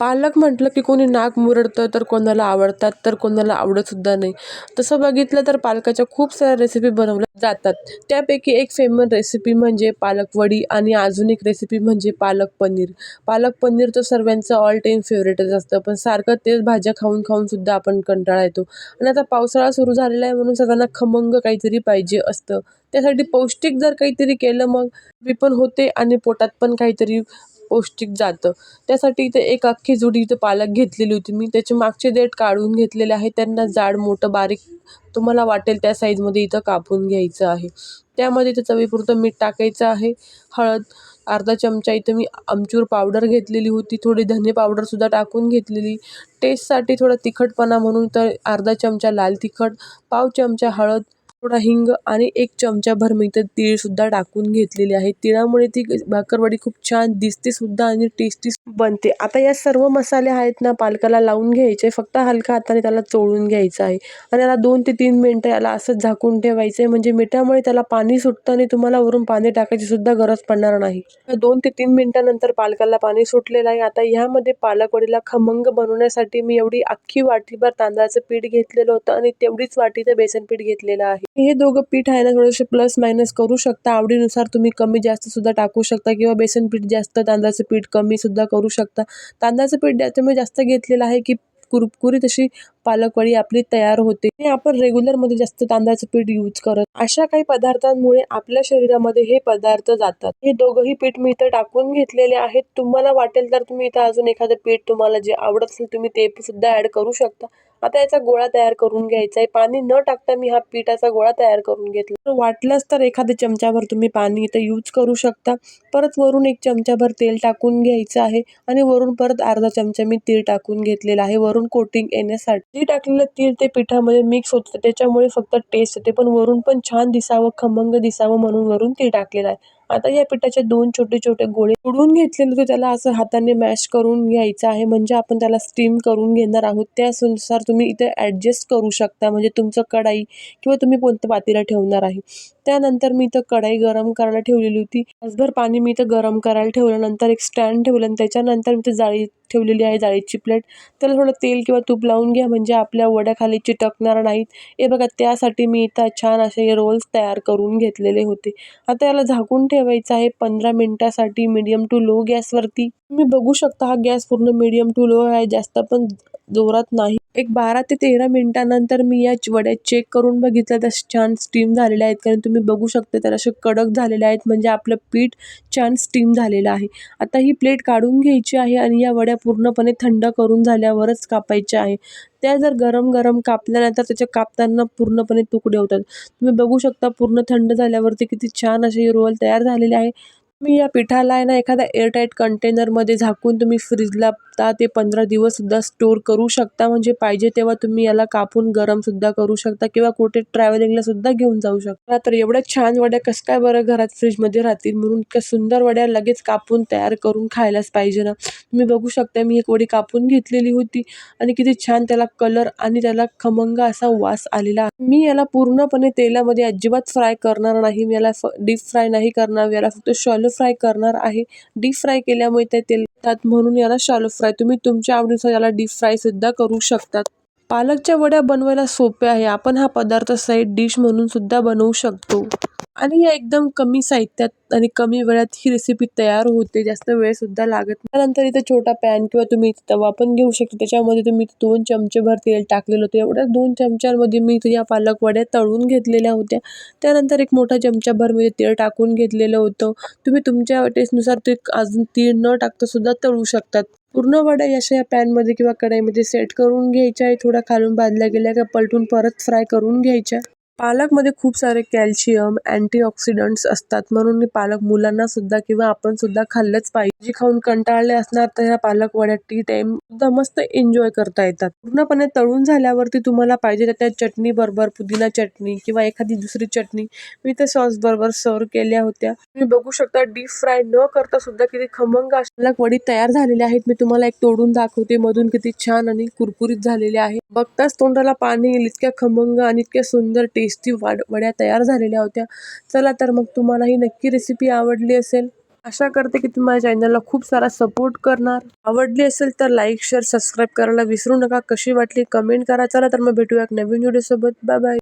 पालक म्हटलं की कोणी नाक मुरडतं तर कोणाला आवडतात तर कोणाला आवडतसुद्धा नाही. तसं बघितलं तर पालकाच्या खूप साऱ्या रेसिपी बनवल्या जातात. त्यापैकी एक फेमस रेसिपी म्हणजे पालक वडी आणि अजून एक रेसिपी म्हणजे पालक पनीर. पालक पनीर तर सर्वांचं ऑल टाईम फेवरेटच असतं पण सारखं तेच भाज्या खाऊन खाऊनसुद्धा आपण कंटाळा येतो. आणि आता पावसाळा सुरू झालेला आहे म्हणून सगळ्यांना खमंग काहीतरी पाहिजे असतं. त्यासाठी पौष्टिक जर काहीतरी केलं मग मी पण होते आणि पोटात पण काहीतरी पौष्टिक जातं. त्यासाठी इथे एक अख्खी जुडी इथं पालक घेतलेली होती. मी त्याचे मागचे देठ काढून घेतलेले आहे. त्यांना जाड मोठं बारीक तुम्हाला वाटेल त्या साईजमध्ये इथं कापून घ्यायचं आहे. त्यामध्ये इथं चवीपुरतं मीठ टाकायचं आहे. हळद अर्धा चमचा इथं मी आमचूर पावडर घेतलेली होती. थोडी धने पावडरसुद्धा टाकून घेतलेली. टेस्टसाठी थोडा तिखटपणा म्हणून तर अर्धा चमचा लाल तिखट पाव चमचा हळद थोडा हिंग आणि एक चमचाभर मी इथं तीळसुद्धा टाकून घेतलेली आहे. तिळामुळे ती भाकरवडी खूप छान दिसते सुद्धा आणि टेस्टी बनते. आता या सर्व मसाले आहेत ना पालकाला लावून घ्यायचे. फक्त हलका हाताने त्याला चोळून घ्यायचं आहे. आणि याला दोन ते तीन मिनटं याला असंच झाकून ठेवायचं आहे. म्हणजे मिठामुळे त्याला पाणी सुटतं आणि तुम्हाला वरून पाणी टाकायची सुद्धा गरज पडणार नाही. दोन ते तीन मिनिटानंतर पालकाला पाणी सुटलेलं आहे. आता ह्यामध्ये पालकवडीला खमंग बनवण्यासाठी मी एवढी अख्खी वाटीभर तांदळाचं पीठ घेतलेलं होतं आणि तेवढीच वाटीचं बेसन पीठ घेतलेलं आहे. हे दोघं पीठ आहे ना थोडेसे प्लस मायनस करू शकता. आवडीनुसार तुम्ही कमी जास्त सुद्धा टाकू शकता किंवा बेसन पीठ जास्त तांदळाचं पीठ कमी सुद्धा करू शकता. तांदळाचं पीठ त्याच्यामुळे जास्त घेतलेलं आहे की कुरकुरीत अशी पालकवडी आपली तयार होते. आणि आपण रेग्युलरमध्ये जास्त तांदळाचं पीठ यूज करत अशा काही पदार्थांमुळे आपल्या शरीरामध्ये हे पदार्थ जातात. हे दोघंही पीठ मी इथं टाकून घेतलेले आहेत. तुम्हाला वाटेल तर तुम्ही इथं अजून एखादं पीठ तुम्हाला जे आवडत असेल तुम्ही ते सुद्धा ऍड करू शकता. आता याचा गोळा तयार करून घ्यायचा आहे पाणी न टाकता मी हा पिठाचा गोळा तयार करून घेतला. वाटलंच तर एखाद्या चमच्याभर तुम्ही पाणी इथं यूज करू शकता. परत वरून एक चमच्याभर तेल टाकून घ्यायचं आहे आणि वरून परत अर्धा चमचा मी तीळ टाकून घेतलेला आहे. वरून कोटिंग येण्यासाठी टाकलेलं तीळ ते पिठामध्ये मिक्स होतं. त्याच्यामुळे फक्त टेस्ट येते. पण वरून पण छान दिसावं खमंग दिसावं म्हणून वरून तीळ टाकलेलं आहे. आता या पिठाचे दोन छोटे छोटे गोळे उडून घेतलेले होते. त्याला असं हाताने मॅश करून घ्यायचं आहे. म्हणजे आपण त्याला स्टीम करून घेणार आहोत. त्यानुसार तुम्ही इथे ॲडजस्ट करू शकता. म्हणजे तुमचं कढाई किंवा तुम्ही कोणतं पातेलं ठेवणार आहे. त्यानंतर मी इथं कढाई गरम करायला ठेवलेली होती. तासभर पाणी मी इथं गरम करायला ठेवलं. नंतर एक स्टँड ठेवलं आणि त्याच्यानंतर मी इथं जाळी ठेवलेली आहे जाळीची प्लेट त्याला थोडं तेल किंवा तूप लावून घ्या म्हणजे आपल्या वड्या खाली चिटकणार नाहीत. हे बघा त्यासाठी मी इथं छान असे रोल्स तयार करून घेतलेले होते. आता याला झाकून ठेवायचं आहे पंधरा मिनिटासाठी मीडियम टू लो गॅसवरती. तुम्ही बघू शकता हा गॅस पूर्ण मीडियम टू लो आहे. जास्त पण जोरात नाही. एक बारा ते तेरा मिनिटानंतर मी या वड्या चेक करून बघितलं. तर छान स्टीम झालेल्या आहेत. कारण तुम्ही बघू शकता तर असे कडक झालेले आहेत. म्हणजे आपलं पीठ छान स्टीम झालेलं आहे. आता ही प्लेट काढून घ्यायची आहे आणि या वड्या पूर्णपणे थंड करून झाल्यावरच कापायच्या आहे. त्या जर गरम गरम कापल्यानंतर त्याच्या कापताना पूर्णपणे तुकडे होतात. तुम्ही बघू शकता पूर्ण थंड झाल्यावरती किती छान असे रोल तयार झालेले आहे. तुम्ही या पिठाला आहे ना एखाद्या एअरटाईट कंटेनरमध्ये झाकून तुम्ही फ्रीजला दहा ते पंधरा दिवससुद्धा स्टोअर करू शकता. म्हणजे पाहिजे तेव्हा तुम्ही याला कापून गरमसुद्धा करू शकता किंवा कुठे ट्रॅव्हलिंगला सुद्धा घेऊन जाऊ शकता. तर एवढ्या छान वड्या कसं काय बरं घरात फ्रीजमध्ये राहतील? म्हणून इतक्या सुंदर वड्या लगेच कापून तयार करून खायलाच पाहिजे ना. तुम्ही बघू शकता मी एक वडी कापून घेतलेली होती आणि किती छान त्याला कलर आणि त्याला खमंग असा वास आलेला. आहे मी याला पूर्णपणे तेलामध्ये अजिबात फ्राय करणार नाही. मी याला डीप फ्राय नाही करणार. याला फक्त शॉलो फ्राय करणार आहे. डीप फ्राय केल्यामुळे ते तेल म्हणून याला शॅलो फ्राय तुम्ही तुमच्या आवडीनुसार याला डीप फ्राय सुद्धा करू शकतात. पालकच्या वड्या बनवायला सोपे आहे. आपण हा पदार्थ साईड डिश म्हणून सुद्धा बनवू शकतो. आणि या एकदम कमी साहित्यात आणि कमी वेळात ही रेसिपी तयार होते. जास्त वेळसुद्धा लागत नाही. त्यानंतर इथे छोटा पॅन किंवा तुम्ही तवा पण घेऊ शकता. त्याच्यामध्ये तुम्ही दोन चमचेभर तेल टाकलेलं होतं. एवढ्या दोन चमच्यांमध्ये मी या पालक वड्या तळून घेतलेल्या होत्या. त्यानंतर एक मोठा चमचाभर मी तेल टाकून घेतलेलं होतं. तुम्ही तुमच्या टेस्टनुसार ते अजून तीळ न टाकता सुद्धा तळू शकतात. पूर्ण वड्या अशा या पॅनमध्ये किंवा कढाईमध्ये सेट करून घ्यायच्या. आहे थोड्या खालून भाजल्या गेल्या का पलटून परत फ्राय करून घ्यायच्या. पालकमध्ये खूप सारे कॅल्शियम अँटीऑक्सिडंट्स असतात. म्हणून मी पालक मुलांना सुद्धा किंवा आपण सुद्धा खाल्लंच पाहिजे. जी खाऊन कंटाळले असणार तर ह्या पालक वड्या टी टाइम सुद्धा मस्त एन्जॉय करता येतात. पूर्णपणे तळून झाल्यावरती तुम्हाला पाहिजे तर त्या चटणी बरोबर पुदिना चटणी किंवा एखादी दुसरी चटणी. मी त्या सॉस बरोबर सर्व केल्या होत्या. तुम्ही बघू शकता डीप फ्राय न करता सुद्धा किती खमंग पालक वडी तयार झालेल्या आहेत. मी तुम्हाला एक तोडून दाखवते. मधून किती छान आणि कुरकुरीत झालेले आहे. बघताच तोंडाला पाणी येईल इतक्या खमंग आणि इतक्या सुंदर टेस्ट वाड वड्या तयार झालेल्या होत्या. चला तर मग तुम्हाला ही नक्की रेसिपी आवडली असेल. आशा करते की तुम्ही माझ्या चॅनलला खूप सारा सपोर्ट करणार. आवडली असेल तर लाईक शेअर सबस्क्राईब करायला विसरू नका. कशी वाटली कमेंट करा. चला तर मग भेटूया एक नवीन व्हिडिओसोबत बाय बाय